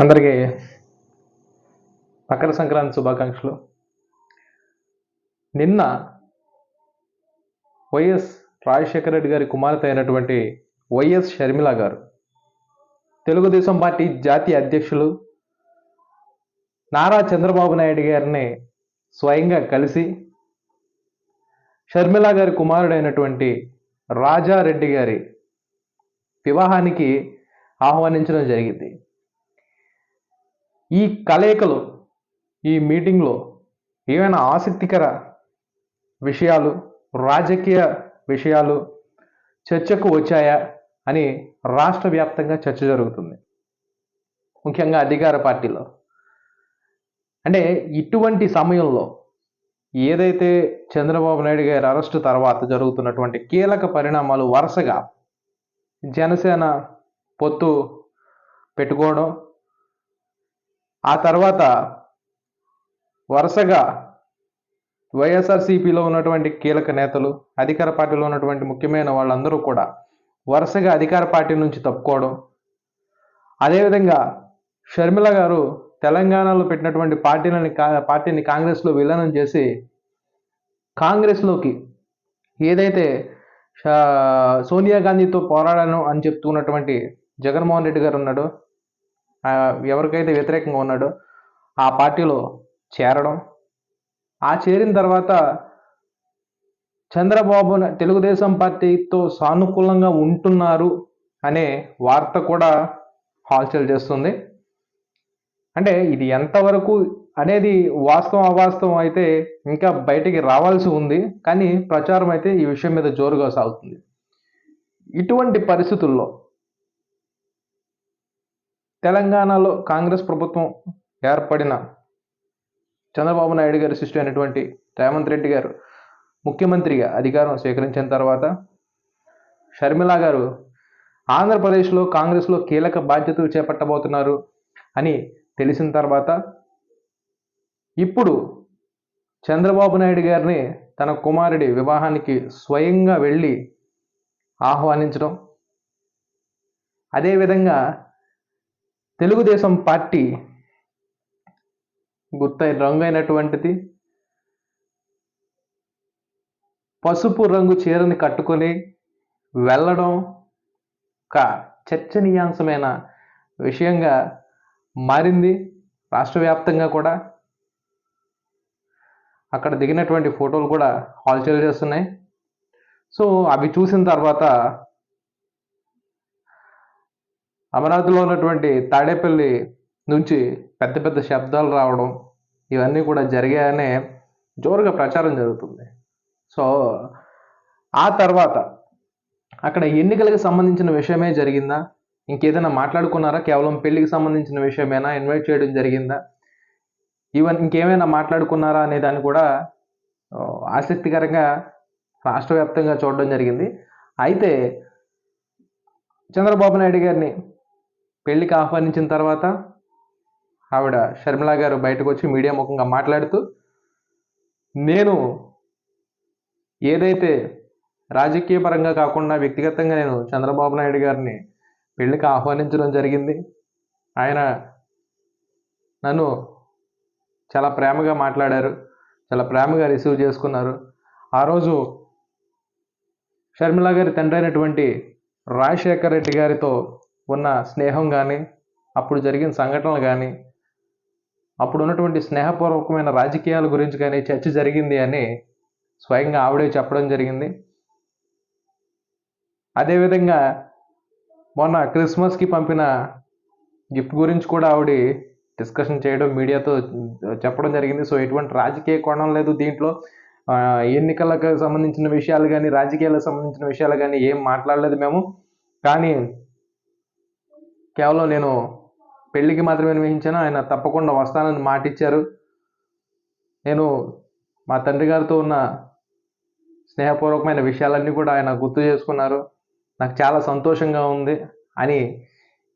అందరికీ మకర సంక్రాంతి శుభాకాంక్షలు. నిన్న వైఎస్ రాజశేఖర రెడ్డి గారి కుమార్తె అయినటువంటి వైఎస్ షర్మిల గారు తెలుగుదేశం పార్టీ జాతీయ అధ్యక్షులు నారా చంద్రబాబు నాయుడు గారిని స్వయంగా కలిసి షర్మిల గారి కుమారుడైనటువంటి రాజారెడ్డి గారి వివాహానికి ఆహ్వానించడం జరిగింది. ఈ కలయికలో ఈ మీటింగ్లో ఏమైనా ఆసక్తికర విషయాలు రాజకీయ విషయాలు చర్చకు వచ్చాయా అని రాష్ట్ర వ్యాప్తంగా చర్చ జరుగుతుంది. ముఖ్యంగా అధికార పార్టీలో. అంటే ఇటువంటి సమయంలో ఏదైతే చంద్రబాబు నాయుడు గారి అరెస్టు తర్వాత జరుగుతున్నటువంటి కీలక పరిణామాలు వరుసగా జనసేన పొత్తు పెట్టుకోవడం ఆ తర్వాత వరుసగా వైఎస్ఆర్సీపీలో ఉన్నటువంటి కీలక నేతలు అధికార పార్టీలో ఉన్నటువంటి ముఖ్యమైన వాళ్ళందరూ కూడా వరుసగా అధికార పార్టీ నుంచి తప్పుకోవడం. అదేవిధంగా షర్మిల గారు తెలంగాణలో పెట్టినటువంటి పార్టీలని పార్టీని కాంగ్రెస్లో విలీనం చేసి కాంగ్రెస్లోకి ఏదైతే సోనియా గాంధీతో పోరాడాను అని చెప్తున్నటువంటి జగన్మోహన్ రెడ్డి గారు ఉన్నాడో ఎవరికైతే వ్యతిరేకంగా ఉన్నాడో ఆ పార్టీలో చేరడం ఆ చేరిన తర్వాత చంద్రబాబు తెలుగుదేశం పార్టీతో సానుకూలంగా ఉంటున్నారు అనే వార్త కూడా హాల్చల్ చేస్తుంది. అంటే ఇది ఎంతవరకు అనేది వాస్తవం అవాస్తవం అయితే ఇంకా బయటికి రావాల్సి ఉంది. కానీ ప్రచారం అయితే ఈ విషయం మీద జోరుగా సాగుతుంది. ఇటువంటి పరిస్థితుల్లో తెలంగాణలో కాంగ్రెస్ ప్రభుత్వం ఏర్పడిన చంద్రబాబు నాయుడు గారి సృష్టి అయినటువంటి రేవంత్ రెడ్డి గారు ముఖ్యమంత్రిగా అధికారం స్వీకరించిన తర్వాత షర్మిల గారు ఆంధ్రప్రదేశ్లో కాంగ్రెస్లో కీలక బాధ్యతలు చేపట్టబోతున్నారు అని తెలిసిన తర్వాత ఇప్పుడు చంద్రబాబు నాయుడు గారిని తన కుమారుడి వివాహానికి స్వయంగా వెళ్ళి ఆహ్వానించడం అదేవిధంగా తెలుగుదేశం పార్టీ గుర్తై రంగు అయినటువంటిది పసుపు రంగు చీరని కట్టుకొని వెళ్ళడం ఒక చర్చనీయాంశమైన విషయంగా మారింది రాష్ట్ర వ్యాప్తంగా కూడా. అక్కడ దిగినటువంటి ఫోటోలు కూడా హాల్చేల్ చేస్తున్నాయి. సో అవి చూసిన తర్వాత అమరావతిలో ఉన్నటువంటి తాడేపల్లి నుంచి పెద్ద పెద్ద శబ్దాలు రావడం ఇవన్నీ కూడా జరిగాయనే జోరుగా ప్రచారం జరుగుతుంది. సో ఆ తర్వాత అక్కడ ఎన్నికలకు సంబంధించిన విషయమే జరిగిందా? ఇంకేదైనా మాట్లాడుకున్నారా? కేవలం పెళ్ళికి సంబంధించిన విషయమేనా? ఇన్వైట్ చేయడం జరిగిందా? ఈవెన్ ఇంకేమైనా మాట్లాడుకున్నారా అనే దాన్ని కూడా ఆసక్తికరంగా రాష్ట్ర వ్యాప్తంగా చూడడం జరిగింది. అయితే చంద్రబాబు నాయుడు గారిని పెళ్ళికి ఆహ్వానించిన తర్వాత ఆవిడ షర్మిల గారు బయటకు వచ్చి మీడియా ముఖంగా మాట్లాడుతూ నేను ఏదైతే రాజకీయ పరంగా కాకుండా వ్యక్తిగతంగా నేను చంద్రబాబు నాయుడు గారిని పెళ్ళికి ఆహ్వానించడం జరిగింది ఆయన నన్ను చాలా ప్రేమగా మాట్లాడారు చాలా ప్రేమగా రిసీవ్ చేసుకున్నారు. ఆ రోజు షర్మిల గారి తండ్రి అయినటువంటి రాజశేఖర్ రెడ్డి గారితో ఉన్న స్నేహం కానీ అప్పుడు జరిగిన సంఘటనలు కానీ అప్పుడు ఉన్నటువంటి స్నేహపూర్వకమైన రాజకీయాల గురించి కానీ చర్చ జరిగింది అని స్వయంగా ఆవిడే చెప్పడం జరిగింది. అదేవిధంగా మొన్న క్రిస్మస్కి పంపిన గిఫ్ట్ గురించి కూడా ఆవిడ డిస్కషన్ చేయడం మీడియాతో చెప్పడం జరిగింది. సో ఎటువంటి రాజకీయ కోణం లేదు దీంట్లో. ఎన్నికలకు సంబంధించిన విషయాలు కానీ రాజకీయాలకు సంబంధించిన విషయాలు కానీ ఏం మాట్లాడలేదు మేము. కానీ కేవలం నేను పెళ్ళికి మాత్రమే నిర్వహించాను. ఆయన తప్పకుండా వస్తానని మాటిచ్చారు. నేను మా తండ్రి గారితో ఉన్న స్నేహపూర్వకమైన విషయాలన్నీ కూడా ఆయన గుర్తు చేసుకున్నారు. నాకు చాలా సంతోషంగా ఉంది అని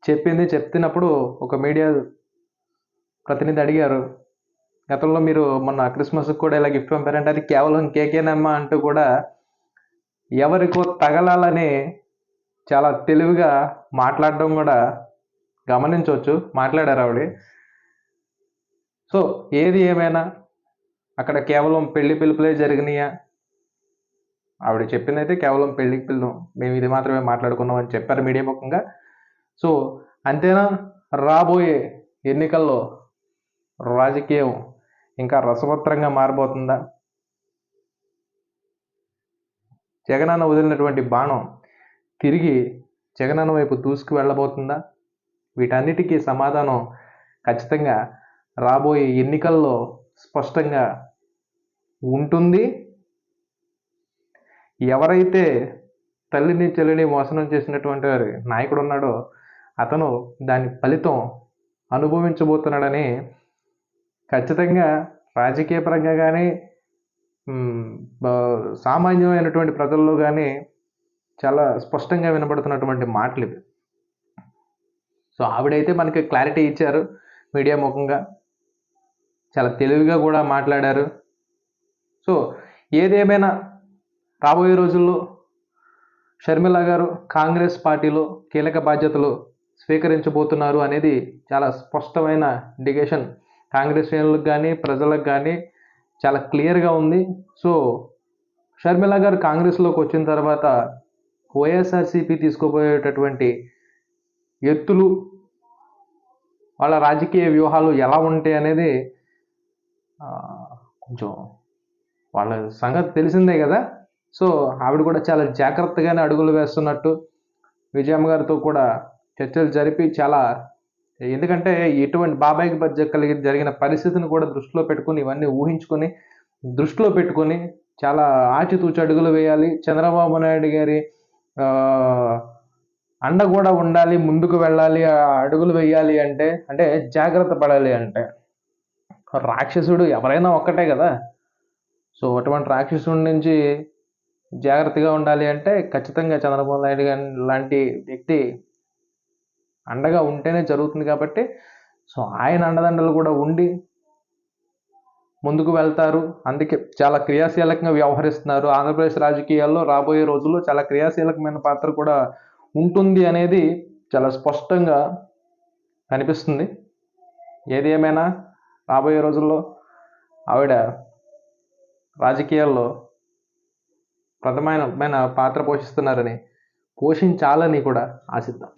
చెప్పింది చెప్తున్నప్పుడు ఒక మీడియా ప్రతినిధి అడిగారు. గతంలో మీరు మొన్న క్రిస్మస్కి కూడా ఇలా గిఫ్ట్ పంపారంటే అది కేవలం కేకేనమ్మా అంటూ కూడా ఎవరికో తగలాలని చాలా తెలివిగా మాట్లాడడం కూడా గమనించవచ్చు మాట్లాడారు ఆవిడ. సో ఏది ఏమైనా అక్కడ కేవలం పెళ్ళి పిలుపులే జరిగినాయా? ఆవిడ చెప్పిందైతే కేవలం పెళ్ళి పిల్లం మేము ఇది మాత్రమే మాట్లాడుకున్నాం అని చెప్పారు మీడియా ముఖంగా. సో అంతేనా? రాబోయే ఎన్నికల్లో రాజకీయం ఇంకా రసవత్రంగా మారబోతుందా? జగనన్న వదిలినటువంటి బాణం తిరిగి జగనన్న వైపు దూసుకు వెళ్ళబోతుందా వీటన్నిటికీ సమాధానం ఖచ్చితంగా రాబోయే ఎన్నికల్లో స్పష్టంగా ఉంటుంది. ఎవరైతే తల్లిని చెల్లిని మోసనం చేసినటువంటి వారి నాయకుడు ఉన్నాడో అతను దాని ఫలితం అనుభవించబోతున్నాడని ఖచ్చితంగా రాజకీయ పరంగా కానీ సామాన్యమైనటువంటి ప్రజల్లో కానీ చాలా స్పష్టంగా వినబడుతున్నటువంటి మాటలు ఇవి సో ఆవిడైతే మనకి క్లారిటీ ఇచ్చారు మీడియా ముఖంగా. చాలా తెలివిగా కూడా మాట్లాడారు. సో ఏదేమైనా రాబోయే రోజుల్లో షర్మిల గారు కాంగ్రెస్ పార్టీలో కీలక బాధ్యతలు స్వీకరించబోతున్నారు అనేది చాలా స్పష్టమైన ఇండికేషన్ కాంగ్రెస్ శ్రేణులకు కానీ ప్రజలకు కానీ చాలా క్లియర్గా ఉంది. సో షర్మిల గారు కాంగ్రెస్లోకి వచ్చిన తర్వాత వైఎస్ఆర్సీపీ తీసుకోబోయేటటువంటి ఎత్తులు వాళ్ళ రాజకీయ వ్యూహాలు ఎలా ఉంటాయి అనేది కొంచెం వాళ్ళ సంగతి తెలిసిందే కదా. సో ఆవిడ కూడా చాలా జాగ్రత్తగానే అడుగులు వేస్తున్నట్టు విజయమ్మ గారితో కూడా చర్చలు జరిపి చాలా ఎందుకంటే ఎటువంటి బాబాయికి మధ్య కలిగి జరిగిన పరిస్థితిని కూడా దృష్టిలో పెట్టుకుని ఇవన్నీ ఊహించుకొని దృష్టిలో పెట్టుకొని చాలా ఆచితూచి అడుగులు వేయాలి. చంద్రబాబు నాయుడు గారి అండ కూడా ఉండాలి ముందుకు వెళ్ళాలి అడుగులు వేయాలి అంటే అంటే జాగ్రత్త పడాలి అంటే. రాక్షసుడు ఎవరైనా ఒక్కటే కదా. సో అటువంటి రాక్షసుడి నుంచి జాగ్రత్తగా ఉండాలి అంటే ఖచ్చితంగా చంద్రబాబు నాయుడు గారి లాంటి వ్యక్తి అండగా ఉంటేనే జరుగుతుంది కాబట్టి సో ఆయన అండదండలు కూడా ఉండి ముందుకు వెళ్తారు. అందుకే చాలా క్రియాశీలకంగా వ్యవహరిస్తున్నారు. ఆంధ్రప్రదేశ్ రాజకీయాల్లో రాబోయే రోజుల్లో చాలా క్రియాశీలకమైన పాత్ర కూడా ఉంటుంది అనేది చాలా స్పష్టంగా కనిపిస్తుంది. ఏది ఏమైనా రాబోయే రోజుల్లో ఆవిడ రాజకీయాల్లో ప్రథమైన పాత్ర పోషిస్తున్నారని పోషించాలని కూడా ఆశిద్దాం.